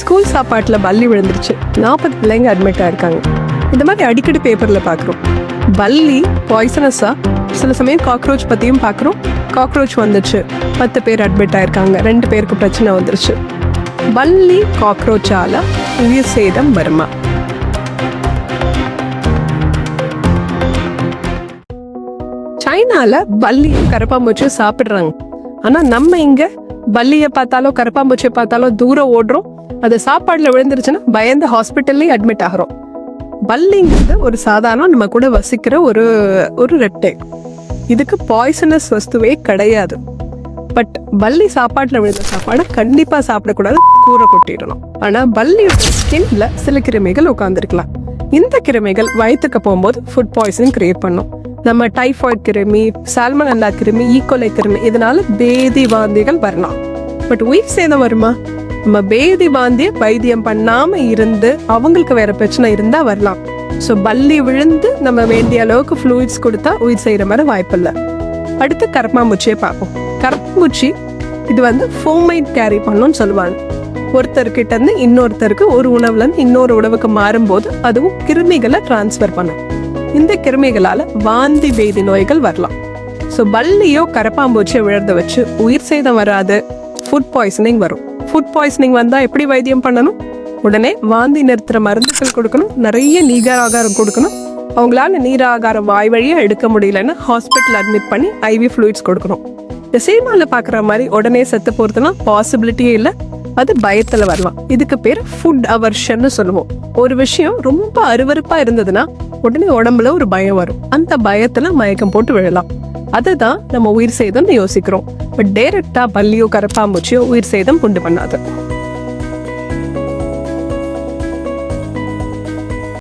School சாப்பாட்டில் பல்லி விழுந்துருச்சு. நாற்பது பிள்ளைங்க அட்மிட் ஆயிருக்காங்க. இந்த மாதிரி அடிக்கடி பேப்பரில் பார்க்குறோம் பல்லி பாய்சனஸா சில சமயம் காக்ரோச் பற்றியும் பார்க்குறோம் காக்ரோச் வந்துச்சு பத்து பேர் அட்மிட் ஆயிருக்காங்க. ரெண்டு பேருக்கு பிரச்சனை வந்துருச்சு. பல்லி காக்ரோச்சால உயிர் சேதம் வருமா? சைனால பல்லியும் கரப்பாம்பூச்சியும் சாப்பிட்றாங்க. ஆனால் நம்ம இங்கே பல்லியை பார்த்தாலோ கரப்பாம்பூச்சியை பார்த்தாலோ தூரம் ஓடுறோம். அது சாப்பாடுல விழுந்துருச்சுன்னா பயந்து ஹாஸ்பிட்டல்லையும் அட்மிட் ஆகிறோம். பல்லிங்கிறது ஒரு சாதாரண நம்ம கூட வசிக்கிற ஒரு ஒரு ரெட்டை. இதுக்கு பாய்சனஸ் வஸ்துவே கிடையாது. பட் பல்லி சாப்பாட்டில் விழுந்த சாப்பாடை கண்டிப்பாக சாப்பிடக்கூடாது. கூரை கொட்டிடணும். ஆனால் பல்லியோட ஸ்கின்ல சில கிருமிகள் உட்காந்துருக்கலாம் இந்த கிருமிகள் வயிற்றுக்கு போகும்போது ஃபுட் பாய்சனிங் கிரியேட் பண்ணும். நம்ம டைஃபாய்ட் கிருமி சால்மனல்லா கிருமி e. ஈக்கோலை கிருமி இதனால பேதி வாந்திகள் வரலாம். பட் உயிர் சேதம் வருமா? நம்ம பேதி வாந்திய வைத்தியம் பண்ணாம இருந்து அவங்களுக்கு வேற பிரச்சனை இருந்தா வரலாம். ஸோ பல்லி விழுந்து நம்ம வேண்டிய அளவுக்கு ஃப்ளூயிட்ஸ் கொடுத்தா உயிர் செய்யற மாதிரி வாய்ப்பில்லை. அடுத்து கரப்பாம்பூச்சியை பார்ப்போம். கரப்பாம்பூச்சி இது வந்து ஃபோமைட் கேரி பண்ணும்னு சொல்லுவாங்க. ஒருத்தர்கிட்ட இருந்து இன்னொருத்தருக்கு ஒரு உணவுல இருந்து இன்னொரு உணவுக்கு மாறும்போது அதுவும் கிருமிகளை டிரான்ஸ்ஃபர் பண்ணும். இந்த கிருமிகளால வாந்தி பேதி நோய்கள் வரலாம். ஸோ பல்லியோ கரப்பாம்பூச்சியோ விழுறத வச்சு உயிர் சேதம் வராது. ஃபுட் பாய்சனிங் வரும். ஃபுட் பாய்சனிங் வந்தால் எப்படி வைத்தியம் பண்ணணும்? உடனே வாந்தி நிறுத்துகிற மருந்துகள் கொடுக்கணும். நிறைய நீராகாரம் கொடுக்கணும். அவங்களால நீராகாரம் வாய் வழியாக எடுக்க முடியலன்னு ஹாஸ்பிட்டல் அட்மிட் பண்ணி ஐவி ஃப்ளூயிட்ஸ் கொடுக்கணும். இந்த சினிமாவில் பார்க்குற மாதிரி உடனே செத்து போகிறதுனா பாசிபிலிட்டியே இல்லை. அது பயத்தில் வரலாம். இதுக்கு பேர் ஃபுட் அவர்ஷன்னு சொல்லுவோம். ஒரு விஷயம் ரொம்ப அருவருப்பா இருந்ததுன்னா உடனே உடம்புல ஒரு பயம் வரும். அந்த பயத்துல மயக்கம் போட்டு விழலாம். அதுதான் நம்ம உயிர் சேதம்னு யோசிக்கிறோம். பட் டைரக்டா பல்லியோ கரப்பாம்பூச்சியோ உயிர் சேதம் உண்டு பண்ணாது.